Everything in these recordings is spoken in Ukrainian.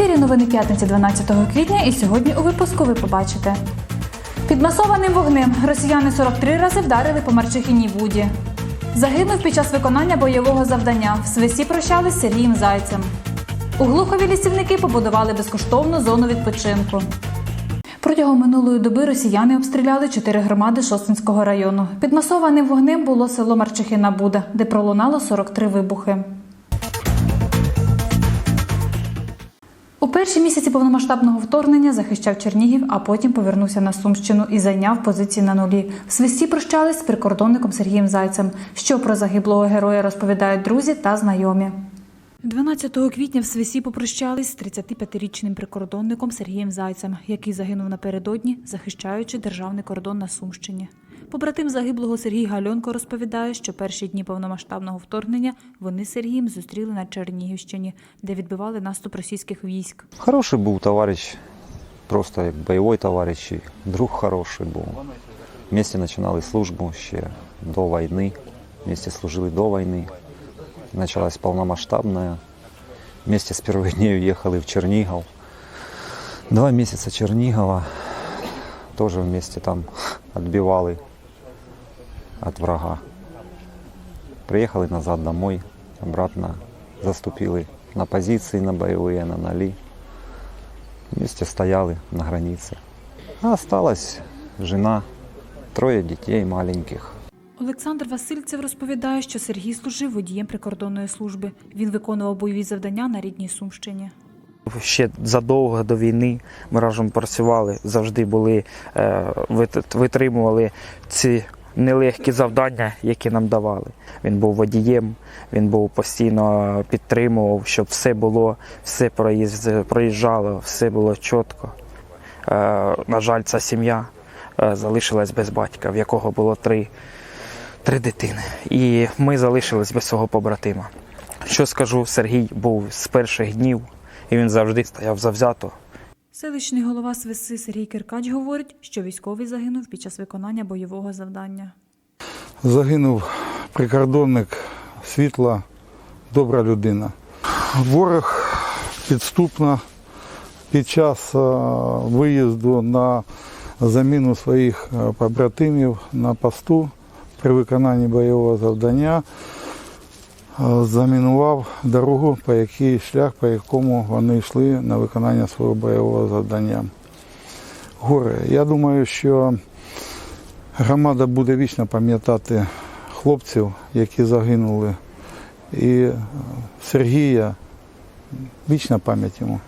ефірі новини п'ятниці 12 квітня і сьогодні у випуску ви побачите. Під масованим вогнем росіяни 43 рази вдарили по Марчихиній Буді. Загинув під час виконання бойового завдання. В свисі прощались з Сергієм Зайцем. У Глухові лісівники побудували безкоштовну зону відпочинку. Протягом минулої доби росіяни обстріляли чотири громади Шостинського району. Під масованим вогнем було село Марчихина Буда, де пролунало 43 вибухи. У перші місяці повномасштабного вторгнення захищав Чернігів, а потім повернувся на Сумщину і зайняв позиції на нулі. В свисті прощались з прикордонником Сергієм Зайцем. Що про загиблого героя розповідають друзі та знайомі. 12 квітня в Свисі попрощались з 35-річним прикордонником Сергієм Зайцем, який загинув напередодні, захищаючи державний кордон на Сумщині. Побратим загиблого Сергій Гальонко розповідає, що перші дні повномасштабного вторгнення вони з Сергієм зустріли на Чернігівщині, де відбивали наступ російських військ. Хороший був товариш, просто як бойовий товариш, друг хороший був. Вместе починали службу ще до війни. Вместе служили до війни. Началась повномасштабна. Вместе з перших днів їхали в Чернігов. Два місяці Чернігова. Теж вместе там відбивали від врага. Приїхали назад домой, обратно заступили на позиції на бойові, на нолі. Вместе стояли на границе. А осталась жена, троє дітей маленьких. Олександр Васильцев розповідає, що Сергій служив водієм прикордонної служби. Він виконував бойові завдання на рідній Сумщині. Ще задовго до війни ми разом працювали, завжди були, е, витримували ці нелегкі завдання, які нам давали. Він був водієм, він був постійно підтримував, щоб все було, все проїжджало, все було чітко. Е, На жаль, ця сім'я е, залишилась без батька, в якого було три, три дитини. І ми залишились без свого побратима. Що скажу, Сергій був з перших днів, і він завжди стояв завзято. Селищний голова Свиси Сергій Киркач говорить, що військовий загинув під час виконання бойового завдання. Загинув прикордонник світла, добра людина. Ворог підступно під час е, виїзду на заміну своїх е, побратимів на посту при виконанні бойового завдання замінував дорогу, по якій шлях, по якому вони йшли на виконання свого бойового завдання. Горе. Я думаю, що Громада буде вічно пам'ятати хлопців, які загинули. І Сергія вічна пам'ять йому.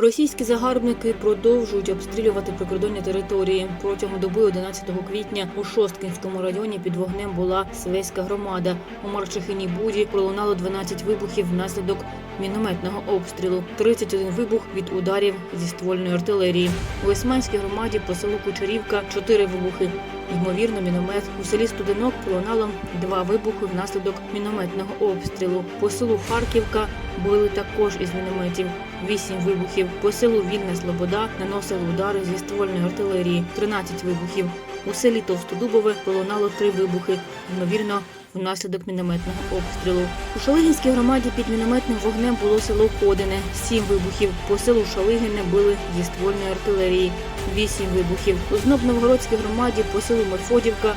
Російські загарбники продовжують обстрілювати прикордонні території. Протягом доби 11 квітня у Шосткінському районі під вогнем була Свеська громада. У Марчихиній Буді пролунало 12 вибухів внаслідок мінометного обстрілу, 31 вибух від ударів зі ствольної артилерії. У Османській громаді по селу Кучерівка 4 вибухи. Ймовірно, міномет у селі Студенок пролунало два вибухи внаслідок мінометного обстрілу. По селу Харківка били також із мінометів. Вісім вибухів. По селу Вільна Слобода наносили удари зі ствольної артилерії. 13 вибухів. У селі Товстодубове пролунало три вибухи. Ймовірно, внаслідок мінометного обстрілу. У Шалигінській громаді під мінометним вогнем було село Ходине. Сім вибухів. По селу Шалигине били зі ствольної артилерії. Вісім вибухів. У Зноб-Новгородській громаді по селу Мефодівка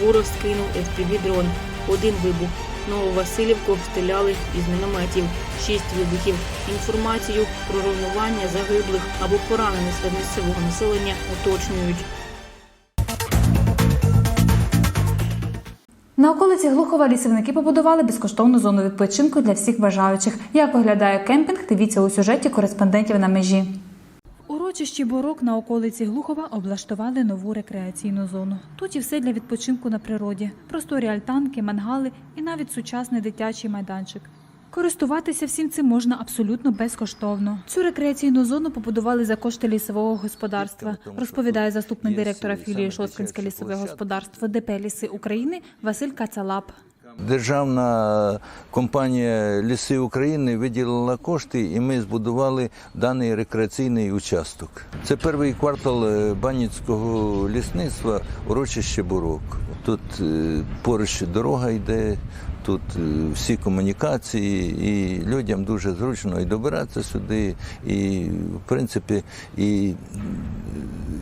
ворог скинув FPV-дрон. Один вибух. Нововасилівку обстріляли із мінометів. Шість вибухів. Інформацію про руйнування загиблих або поранених серед місцевого населення уточнюють. На околиці Глухова лісівники побудували безкоштовну зону відпочинку для всіх бажаючих. Як виглядає кемпінг, дивіться у сюжеті кореспондентів на межі. Урочищі Борок на околиці Глухова облаштували нову рекреаційну зону. Тут і все для відпочинку на природі: просторі альтанки, мангали і навіть сучасний дитячий майданчик. Користуватися всім цим можна абсолютно безкоштовно. Цю рекреаційну зону побудували за кошти лісового господарства, розповідає заступник директора філії Шосткинське лісове господарство ДП Ліси України Василь Кацалап. Державна компанія Ліси України виділила кошти, і ми збудували даний рекреаційний участок. Це перший квартал е, Банівського лісництва, урочище Бурок. Тут е, поруч дорога йде, тут е, всі комунікації, і людям дуже зручно і добиратися сюди, і в принципі і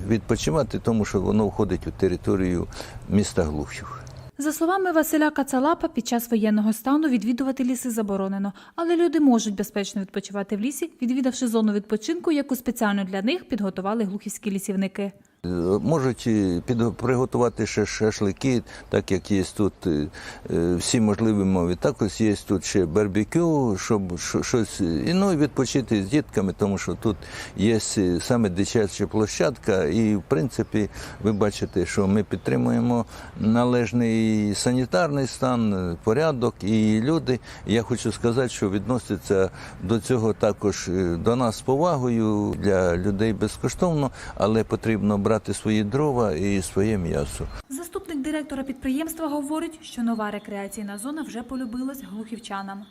відпочивати, тому що воно входить у територію міста Глухів. За словами Василя Кацалапа, під час воєнного стану відвідувати ліси заборонено, але люди можуть безпечно відпочивати в лісі, відвідавши зону відпочинку, яку спеціально для них підготували глухівські лісівники. Е, Можуть під, приготувати ще шашлики, так як є тут е, е, всі можливі мови. Також є тут ще барбекю, щоб що- щось і ну і відпочити з дітками, тому що тут є е, саме дитяча площадка, і в принципі ви бачите, що ми підтримуємо належний санітарний стан, е, порядок і люди. Я хочу сказати, що відносяться до цього також е, до нас з повагою для людей безкоштовно, але потрібно брати свої дрова і своє м'ясо. Заступник директора підприємства говорить, що нова рекреаційна зона вже полюбилась глухівчанам.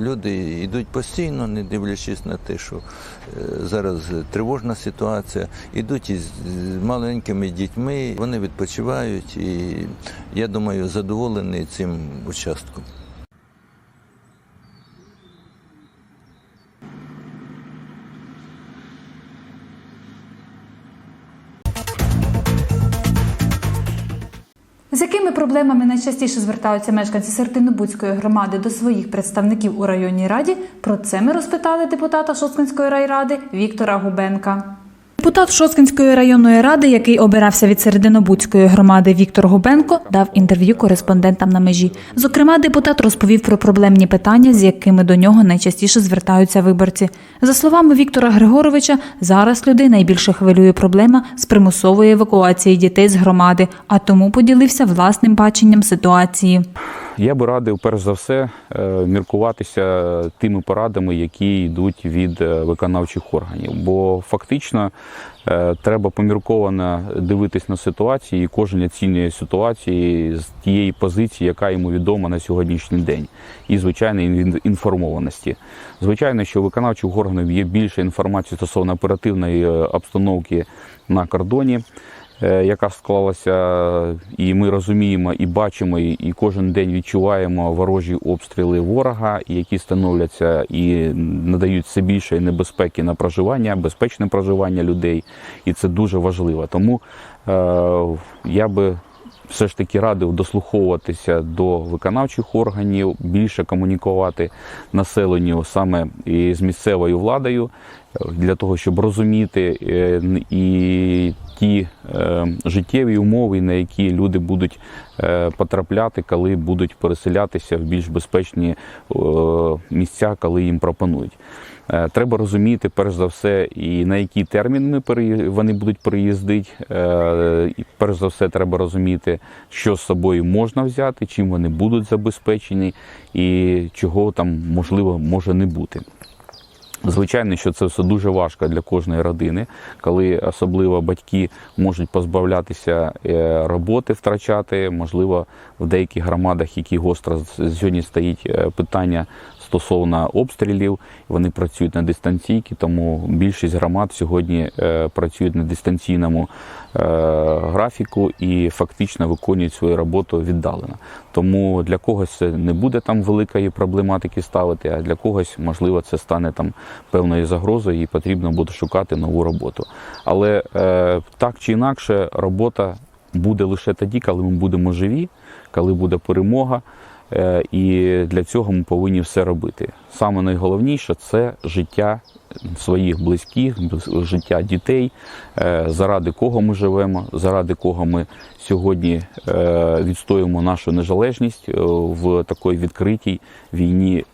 Люди йдуть постійно, не дивлячись на те, що е, зараз тривожна ситуація. Йдуть із маленькими дітьми, вони відпочивають і я думаю, задоволені цим участком. З якими проблемами найчастіше звертаються мешканці Сертинобудської громади до своїх представників у районній раді? Про це ми розпитали депутата Шосткинської райради Віктора Губенка. Депутат Шосткинської районної ради, який обирався від Серединобудської громади Віктор Губенко, дав інтерв'ю кореспондентам на межі. Зокрема, депутат розповів про проблемні питання, з якими до нього найчастіше звертаються виборці. За словами Віктора Григоровича, зараз людей найбільше хвилює проблема з примусової евакуації дітей з громади, а тому поділився власним баченням ситуації. Я би радив перш за все е, міркуватися тими порадами, які йдуть від е, виконавчих органів. Бо фактично е, треба помірковано дивитись на ситуації, і кожен оцінює ситуації з тієї позиції, яка йому відома на сьогоднішній день, і звичайно ін- інформованості. Звичайно, що у виконавчих органів є більше інформації стосовно оперативної обстановки на кордоні яка склалася, і ми розуміємо і бачимо, і- і кожен день відчуваємо ворожі обстріли ворога, які становляться і надають все більше небезпеки на проживання, безпечне проживання людей, і це дуже важливо. Тому е, я би все ж таки радив дослуховуватися до виконавчих органів, більше комунікувати населенню саме з місцевою владою е, для того, щоб розуміти е, і ті е, життєві умови, на які люди будуть потрапляти, коли будуть переселятися в більш безпечні місця, коли їм пропонують. Е, Треба розуміти, перш за все, і на який термін ми вони будуть переїздити. Е, і Перш за все, треба розуміти, що з собою можна взяти, чим вони будуть забезпечені, і чого там можливо може не бути. Звичайно, що це все дуже важко для кожної родини, коли особливо батьки можуть позбавлятися е, роботи, втрачати. Можливо, в деяких громадах, які гостро сьогодні стоїть питання стосовно обстрілів, вони працюють на дистанційки, тому більшість громад сьогодні е, працюють на дистанційному е, графіку і фактично виконують свою роботу віддалено. Тому для когось це не буде там великої проблематики ставити, а для когось, можливо, це стане там певною загрозою і потрібно буде шукати нову роботу. Але е, так чи інакше, робота буде лише тоді, коли ми будемо живі, коли буде перемога. Е, І для цього ми повинні все робити. Саме найголовніше це життя своїх близьких, життя дітей, е, заради кого ми живемо, заради кого ми сьогодні е, відстоюємо нашу незалежність в такій відкритій війні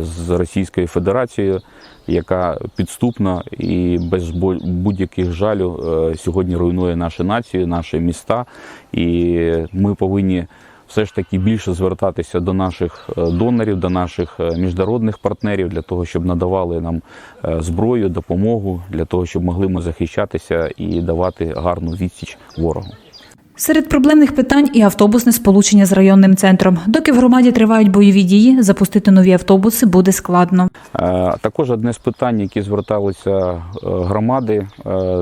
з Російською Федерацією, яка підступно і без будь-яких жалю сьогодні руйнує нашу націю, наші міста, і ми повинні все ж таки більше звертатися до наших е, донорів, до наших е, міжнародних партнерів для того, щоб надавали нам е, зброю, допомогу, для того, щоб могли ми захищатися і давати гарну відсіч ворогу. Серед проблемних питань і автобусне сполучення з районним центром. Доки в громаді тривають бойові дії, запустити нові автобуси буде складно. Також одне з питань, які зверталися громади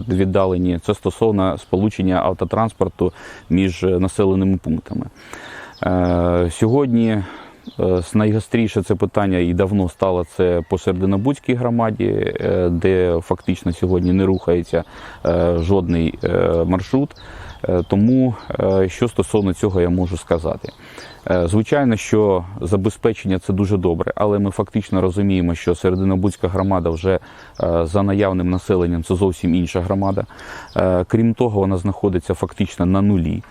віддалені, це стосовно сполучення автотранспорту між населеними пунктами. Е, Сьогодні е, найгостріше це питання і давно стало це по Сердинобудській громаді, е, де фактично сьогодні не рухається жодний маршрут. Тому що стосовно цього я можу сказати. Е, Звичайно, що забезпечення це дуже добре, але ми фактично розуміємо, що Серединобудська громада вже е, за наявним населенням це зовсім інша громада. Е, Крім того, вона знаходиться фактично на нулі.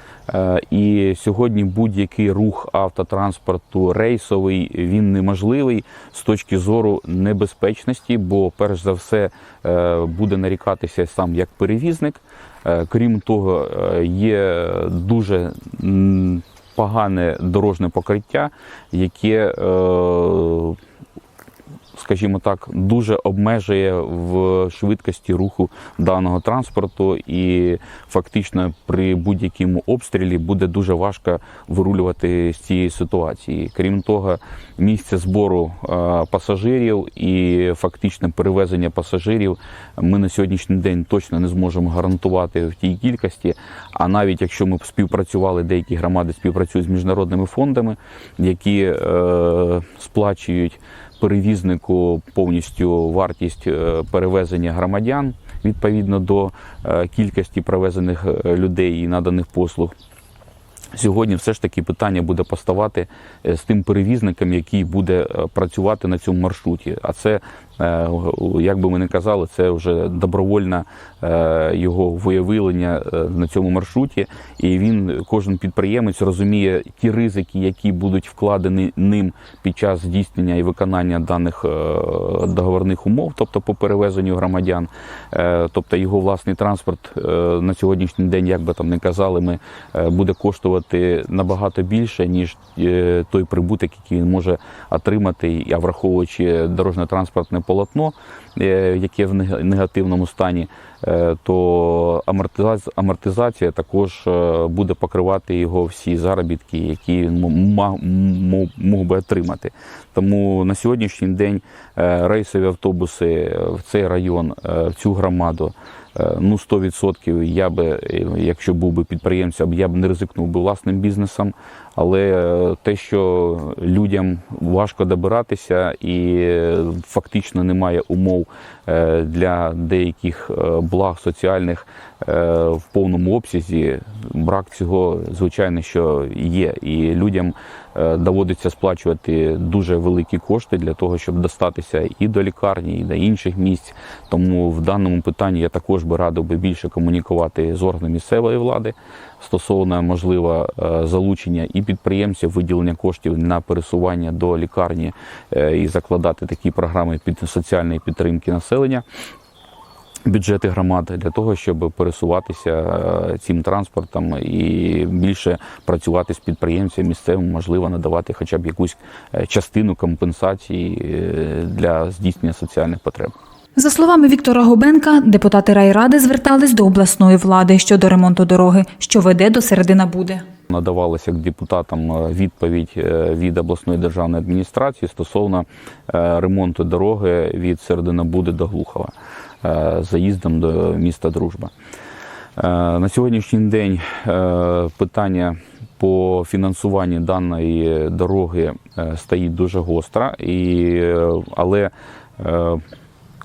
І сьогодні будь-який рух автотранспорту рейсовий він неможливий з точки зору небезпечності, бо перш за все буде нарікатися сам як перевізник. Крім того, є дуже погане дорожне покриття, яке, е, скажімо так, дуже обмежує в швидкості руху даного транспорту, і фактично при будь-якому обстрілі буде дуже важко вирулювати з цієї ситуації. Крім того, місце збору е, пасажирів і фактичне перевезення пасажирів ми на сьогоднішній день точно не зможемо гарантувати в тій кількості. А навіть якщо ми співпрацювали, деякі громади співпрацюють з міжнародними фондами, які е, сплачують перевізнику повністю вартість е, перевезення громадян відповідно до е, кількості привезених е, людей і наданих послуг. Сьогодні все ж таки питання буде поставати з тим перевізником, який буде працювати на цьому маршруті. А це, як би ми не казали, це вже добровольне е, його виявлення е, на цьому маршруті. І він, кожен підприємець, розуміє ті ризики, які будуть вкладені ним під час здійснення і виконання даних е, договорних умов, тобто по перевезенню громадян. Е, Тобто його власний транспорт е, на сьогоднішній день, як би там не казали, ми е, буде коштувати набагато більше, ніж е, той прибуток, який він може отримати, а враховуючи дорожньо-транспортне полотно, е, яке в негативному стані, е, то амортизація, також е, буде покривати його всі заробітки, які він мог би отримати. Тому на сьогоднішній день рейсові автобуси в цей район, в цю громаду. Ну, 100% я би, якщо був би підприємцем, я б не ризикнув би власним бізнесом. Але е, те, що людям важко добиратися і е, фактично немає умов е, для деяких благ соціальних в повному обсязі, брак цього, звичайно, що є. І людям доводиться сплачувати дуже великі кошти для того, щоб достатися і до лікарні, і до інших місць. Тому в даному питанні я також би радив би більше комунікувати з органами місцевої влади стосовно можливо залучення і підприємців, виділення коштів на пересування до лікарні е, і закладати такі програми під соціальної підтримки населення. Бюджети громади для того, щоб пересуватися е, цим транспортом і більше працювати з підприємцями місцевим, можливо, надавати хоча б якусь е, частину компенсації для здійснення соціальних потреб. За словами Віктора Губенка, депутати райради звертались до обласної влади щодо ремонту дороги, що веде до середина буде. Надавалася депутатам е, відповідь е, від обласної державної адміністрації стосовно е, ремонту дороги від Серединобуди до Глухова заїздом до міста Дружба. На сьогоднішній день питання по фінансуванню даної дороги стоїть дуже гостро, і, але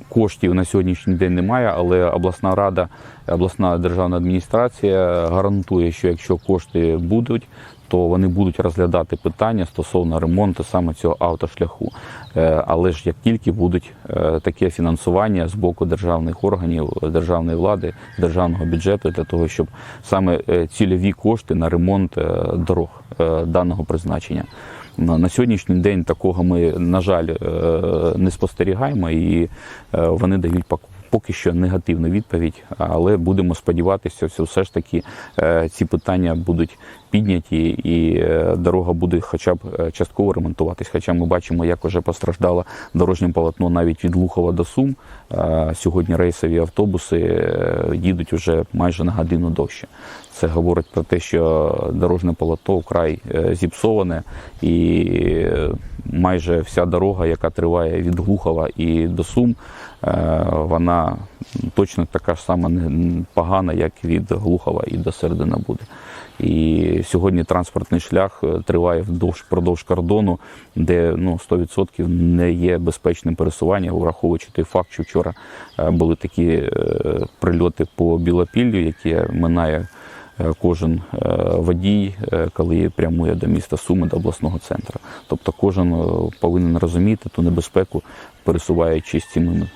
коштів на сьогоднішній день немає, але обласна рада, обласна державна адміністрація гарантує, що якщо кошти будуть, то вони будуть розглядати питання стосовно ремонту саме цього автошляху. Е, Але ж як тільки будуть е, таке фінансування з боку державних органів, державної влади, державного бюджету для того, щоб саме е, цільові кошти на ремонт дорог даного призначення. На сьогоднішній день такого ми, на жаль, е, не спостерігаємо, і е, вони дають пок- поки що негативну відповідь. Але будемо сподіватися, все ж таки е, ці питання будуть підняті, і е, дорога буде хоча б е, частково ремонтуватись. Хоча ми бачимо, як вже постраждало дорожнє полотно навіть від Лухова до Сум. Е, Сьогодні рейсові автобуси їдуть вже майже на годину довше. Це говорить про те, що дорожнє полотно вкрай зіпсоване, і майже вся дорога, яка триває від Глухова і до Сум, вона точно така ж сама погана, як від Глухова і до середини буде. І сьогодні транспортний шлях е, триває вдовж продовж кордону, де ну 100% не є безпечним пересуванням, враховуючи той факт, що вчора е, були такі е, прильоти по Білопіллю, які минає кожен водій, коли прямує до міста Суми, до обласного центру. Тобто кожен повинен розуміти ту небезпеку, пересуваючись цими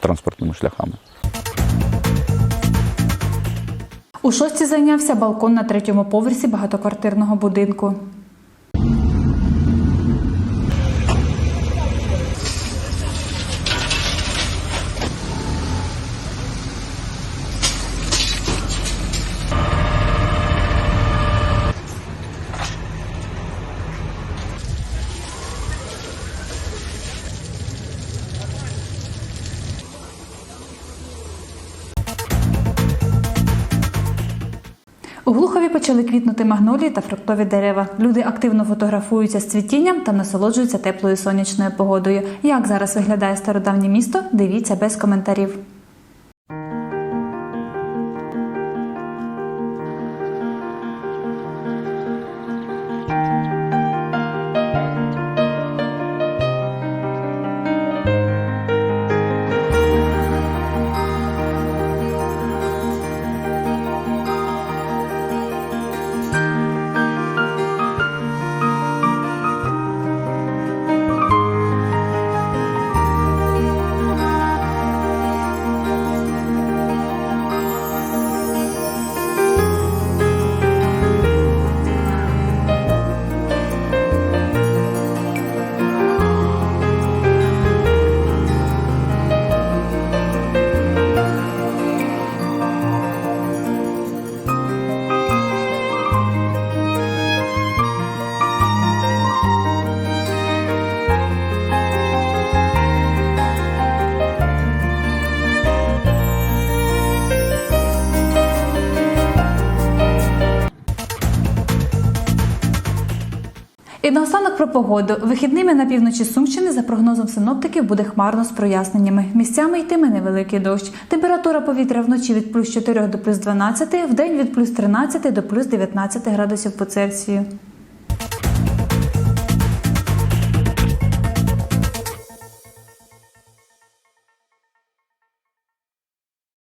транспортними шляхами. У шості зайнявся балкон на третьому поверсі багатоквартирного будинку. Почали квітнути магнолії та фруктові дерева. Люди активно фотографуються з цвітінням та насолоджуються теплою сонячною погодою. Як зараз виглядає стародавнє місто? Дивіться без коментарів. Наостанок про погоду. Вихідними на півночі Сумщини, за прогнозом синоптиків, буде хмарно з проясненнями. Місцями йтиме невеликий дощ. Температура повітря вночі від плюс 4 до плюс 12, вдень від плюс 13 до плюс 19 градусів по Цельсію.